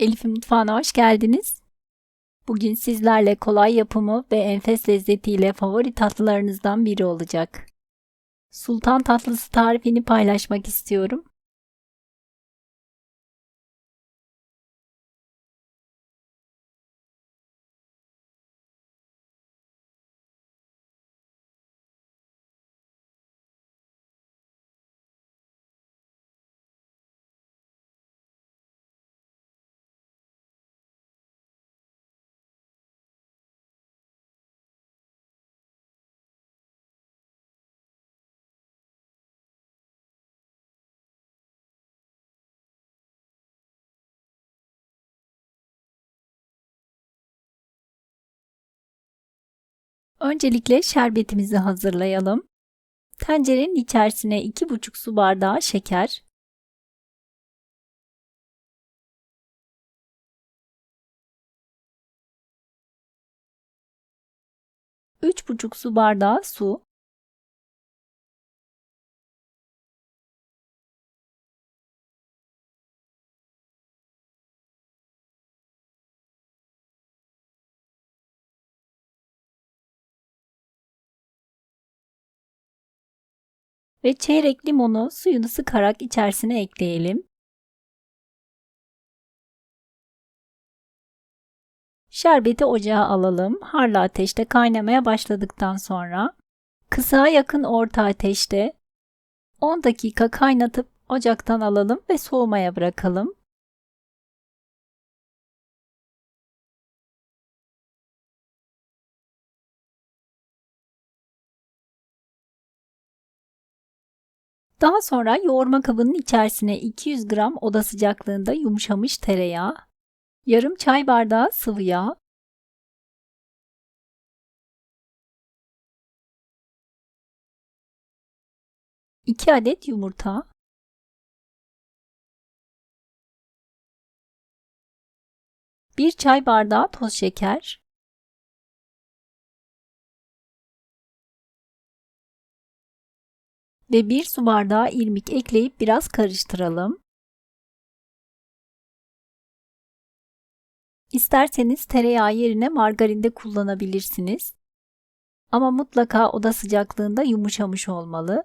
Elif'in mutfağına hoş geldiniz. Bugün sizlerle kolay yapımı ve enfes lezzetiyle favori tatlılarınızdan biri olacak. Sultan tatlısı tarifini paylaşmak istiyorum. Öncelikle şerbetimizi hazırlayalım. Tencerenin içerisine 2,5 su bardağı şeker, üç buçuk su bardağı su, ve çeyrek limonu suyunu sıkarak içerisine ekleyelim. Şerbeti ocağa alalım. Harlı ateşte kaynamaya başladıktan sonra kısa yakın orta ateşte 10 dakika kaynatıp ocaktan alalım ve soğumaya bırakalım. Daha sonra yoğurma kabının içerisine 200 gram oda sıcaklığında yumuşamış tereyağı, yarım çay bardağı sıvı yağ, iki adet yumurta, bir çay bardağı toz şeker, ve 1 su bardağı irmik ekleyip biraz karıştıralım. İsterseniz tereyağı yerine margarin de kullanabilirsiniz. Ama mutlaka oda sıcaklığında yumuşamış olmalı.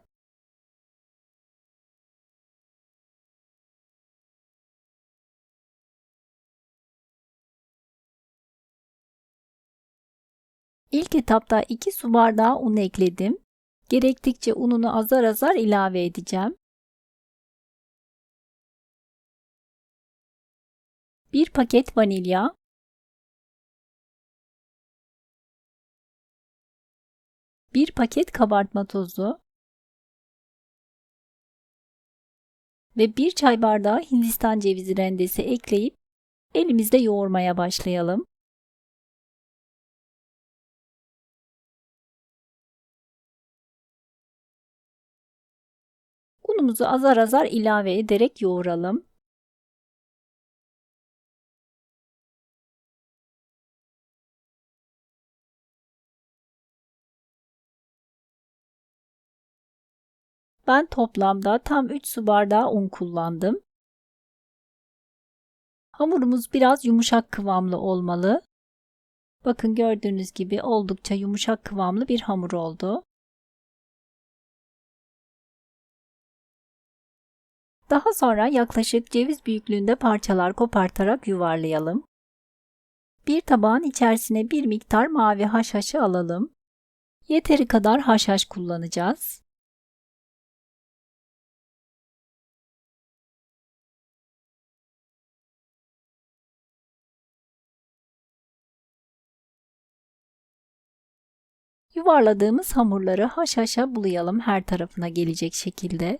İlk etapta 2 su bardağı un ekledim. Gerektikçe ununu azar azar ilave edeceğim. Bir paket vanilya, bir paket kabartma tozu ve bir çay bardağı hindistan cevizi rendesi ekleyip elimizde yoğurmaya başlayalım. Unumuzu azar azar ilave ederek yoğuralım. Ben toplamda tam 3 su bardağı un kullandım. Hamurumuz biraz yumuşak kıvamlı olmalı. Bakın gördüğünüz gibi oldukça yumuşak kıvamlı bir hamur oldu. Daha sonra yaklaşık ceviz büyüklüğünde parçalar kopartarak yuvarlayalım. Bir tabağın içerisine bir miktar mavi haşhaşı alalım. Yeteri kadar haşhaş kullanacağız. Yuvarladığımız hamurları haşhaşa bulayalım her tarafına gelecek şekilde.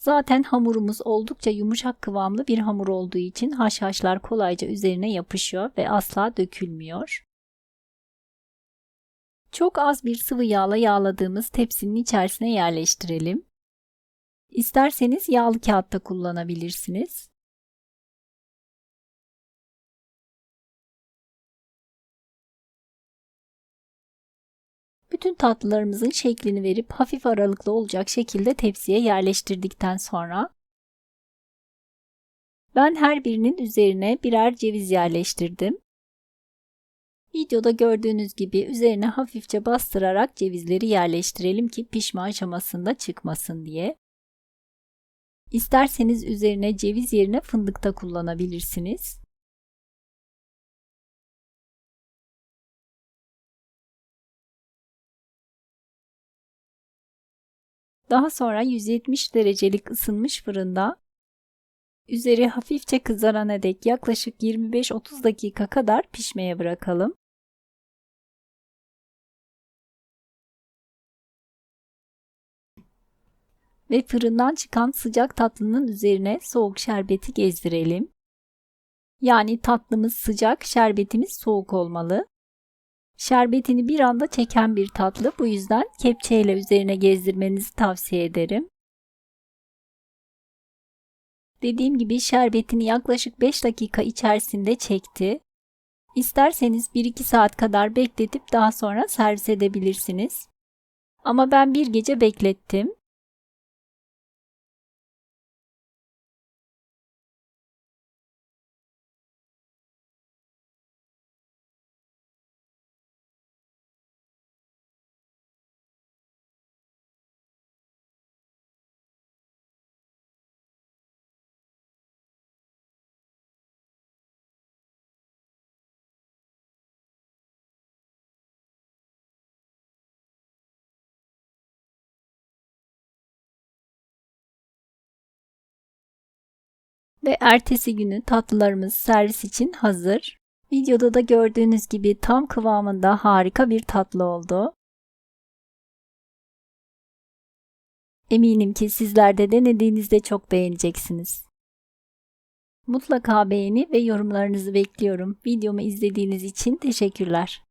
Zaten hamurumuz oldukça yumuşak kıvamlı bir hamur olduğu için haşhaşlar kolayca üzerine yapışıyor ve asla dökülmüyor. Çok az bir sıvı yağla yağladığımız tepsinin içerisine yerleştirelim. İsterseniz yağlı kağıtta kullanabilirsiniz. Bütün tatlılarımızın şeklini verip hafif aralıklı olacak şekilde tepsiye yerleştirdikten sonra Ben her birinin üzerine birer ceviz yerleştirdim. Videoda gördüğünüz gibi üzerine hafifçe bastırarak cevizleri yerleştirelim ki pişme aşamasında çıkmasın diye. İsterseniz üzerine ceviz yerine fındık da kullanabilirsiniz. Daha sonra 170 derecelik ısınmış fırında üzeri hafifçe kızarana dek yaklaşık 25-30 dakika kadar pişmeye bırakalım. Ve fırından çıkan sıcak tatlının üzerine soğuk şerbeti gezdirelim. Yani tatlımız sıcak, şerbetimiz soğuk olmalı. Şerbetini bir anda çeken bir tatlı bu yüzden kepçeyle üzerine gezdirmenizi tavsiye ederim. Dediğim gibi şerbetini yaklaşık 5 dakika içerisinde çekti. İsterseniz 1-2 saat kadar bekletip daha sonra servis edebilirsiniz. Ama ben bir gece beklettim. Ve ertesi günü tatlılarımız servis için hazır. Videoda da gördüğünüz gibi tam kıvamında harika bir tatlı oldu. Eminim ki sizler de denediğinizde çok beğeneceksiniz. Mutlaka beğeni ve yorumlarınızı bekliyorum. Videomu izlediğiniz için teşekkürler.